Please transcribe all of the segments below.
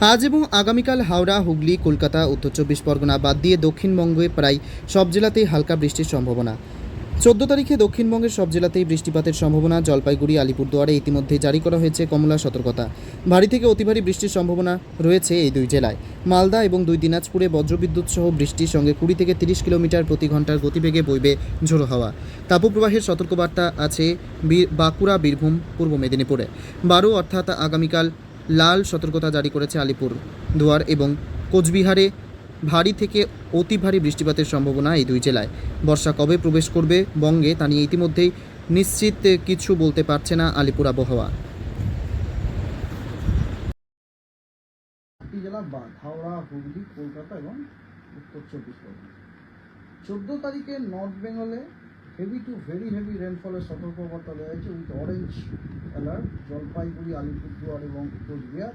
আজ এবং আগামীকাল হাওড়া, হুগলি, কলকাতা, উত্তর চব্বিশ পরগনা বাদ দিয়ে দক্ষিণবঙ্গে প্রায় সব জেলাতেই হালকা বৃষ্টির সম্ভাবনা। চোদ্দ তারিখে দক্ষিণবঙ্গের সব জেলাতেই বৃষ্টিপাতের সম্ভাবনা, জলপাইগুড়ি, আলিপুরদুয়ারে ইতিমধ্যে জারি করা হয়েছে কমলা সতর্কতা। ভারী থেকে অতি ভারী বৃষ্টির সম্ভাবনা রয়েছে এই দুই জেলায়। মালদা এবং দুই দিনাজপুরে বজ্রবিদ্যুৎ সহ বৃষ্টির সঙ্গে কুড়ি থেকে তিরিশ কিলোমিটার প্রতি ঘণ্টার গতিবেগে বইবে ঝোড়ো হাওয়া। তাপপ্রবাহের সতর্কবার্তা আছে বাঁকুড়া, বীরভূম, পূর্ব মেদিনীপুরে। বারো অর্থাৎ আগামীকাল লাল সতর্কতা জারি করেছে আলিপুর দুয়ার এবং কোচবিহারে ভারী থেকে অতি ভারী বৃষ্টিপাতের সম্ভাবনা এই দুই জেলায়। বর্ষা কবে প্রবেশ করবে বঙ্গে তা নিয়ে ইতিমধ্যেই নিশ্চিত কিছু বলতে পারছে না আলিপুর আবহাওয়া। জেলা হাওড়া, হুগলি, কলকাতা এবং উত্তর চব্বিশ পরগনা। চোদ্দ তারিখে নর্থ বেঙ্গলে হেভি টু ভেরি হেভি রেনফলের সতর্কবার্তা দেওয়া হয়েছে with orange alert Jalpaiguri, Alipurduar এবং কোচবিহার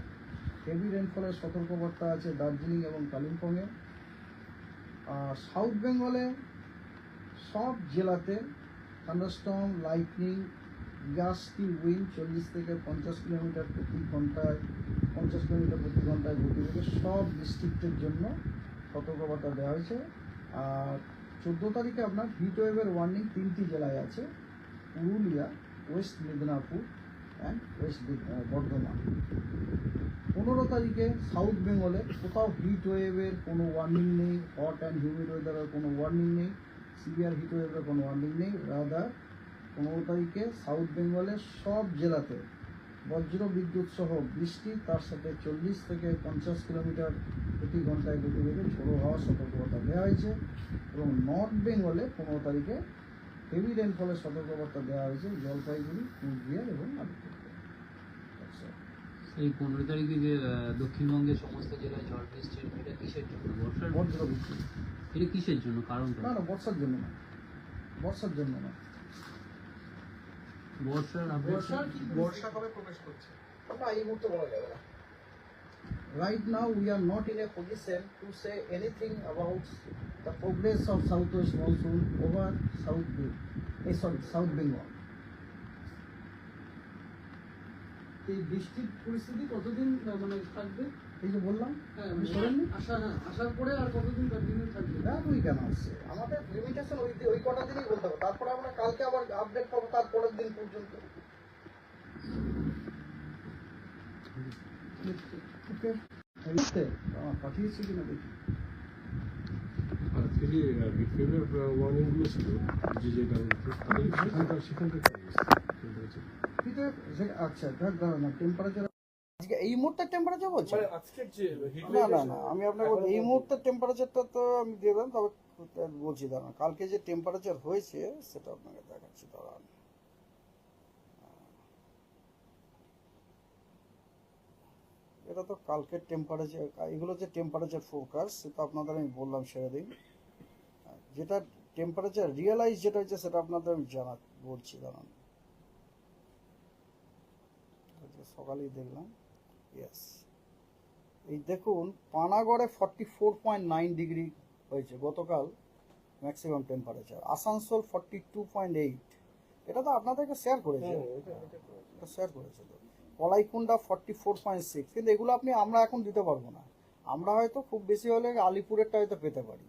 হেভি রেনফলের সতর্কবার্তা আছে দার্জিলিং এবং কালিম্পংয়ে আর সাউথ বেঙ্গলে সব জেলাতে থান্ডারস্টর্ম লাইটনিং গাস্টি উইন্ড চল্লিশ থেকে পঞ্চাশ কিলোমিটার প্রতি ঘন্টায়, পঞ্চাশ কিলোমিটার প্রতি ঘন্টায় গতিবেগে সব ডিস্ট্রিক্টের জন্য সতর্কবার্তা দেওয়া হয়েছে। আর চোদ্দ তারিখে আপনার হিট ওয়েভের ওয়ার্নিং তিনটি জেলায় আছে। Purulia West Medinipur and West Bardhaman. পনেরো তারিখে সাউথ বেঙ্গলে কোথাও হিট ওয়েভের কোনো ওয়ার্নিং নেই হট অ্যান্ড হিউমিড ওয়েদারের কোনো ওয়ার্নিং নেই সিভিয়ার হিট ওয়েভের কোনো ওয়ার্নিং নেই। রাদার পনেরো তারিখে সাউথ বেঙ্গলের সব জেলাতে বজ্র বিদ্যুৎ সহ বৃষ্টি তার সাথে চল্লিশ থেকে পঞ্চাশ কিলোমিটার প্রতি ঘন্টায় গতিবেগে ঝোড়ো হওয়ার সতর্কবার্তা দেওয়া হয়েছে এবং নর্থ বেঙ্গলে পনেরো তারিখে হেভি রেনফলের সতর্কবার্তা দেওয়া হয়েছে জলপাইগুড়ি কুচবিহার এবং all. এই পনেরো তারিখে যে দক্ষিণবঙ্গের সমস্ত জেলায় ঝড় বৃষ্টি এটা কিসের জন্য? বর্ষার বজ্র বৃষ্টি এটা কিসের জন্য? কারণটা? না না বর্ষার জন্য না। বর্ষার জন্য না। বর্ষার বর্ষার কি বর্ষা কবে প্রবেশ করছে ওটা এই মুহূর্তে বলা যাবে না Right now, we are not in a position to say anything about the progress of southwest monsoon over South. Eh, sorry, South Bengal. এই বৃষ্টির পরিস্থিতি কতদিন মানে থাকবে? এই যে বললাম হ্যাঁ মানে আসা হ্যাঁ আসার পরে আর কতদিন কন্টিনিউ থাকবে? না we কেন answer. আমাদের লিমিটেশন ওই ওই কটা দিনই বলতে হবে। তারপরে আমরা কালকে আবার আপডেট পাবো তার পরের দিন পর্যন্ত। পাঠিয়েছি কিনা দেখি আজকে যে বিটফিল্ডের ওয়ার্নিংগুলো ছিল যে যে সেখানকার সেখানকার আচ্ছা দাঁড়ান টেম্পারেচার আজকে এই মুহূর্তের টেম্পারেচার বলছেন? মানে আজকের যে না না না আমি আপনাকে এই মুহূর্তের টেম্পারেচারটা তো আমি দিলাম তবে বলছি দাঁড়ান কালকে যে টেম্পারেচার হয়েছে সেটা আপনাকে দেখাচ্ছি দাঁড়ান। এটা তো কালকের টেম্পারেচার এগুলো যে টেম্পারেচার ফোরকাস্ট সেটা আপনাদের আমি বললাম সেদিন। যেটা টেম্পারেচার রিয়েলাইজ যেটা হচ্ছে সেটা আপনাদের আমি জানা বলছি দাঁড়ান। আজকে সকালেই দেখলাম ইয়েস এই দেখুন পানাগড়ে forty four point nine degree হয়েছে গতকাল maximum temperature Asansol forty two point eight এটা তো আপনাদেরকে শেয়ার করেছে। এটা শেয়ার করেছে। তো। Kalaikunda forty four point six কিন্তু এগুলো আপনি আমরা এখন দিতে পারব না। আমরা হয়তো খুব বেশি হলে আলিপুরেরটা হয়তো পেতে পারি।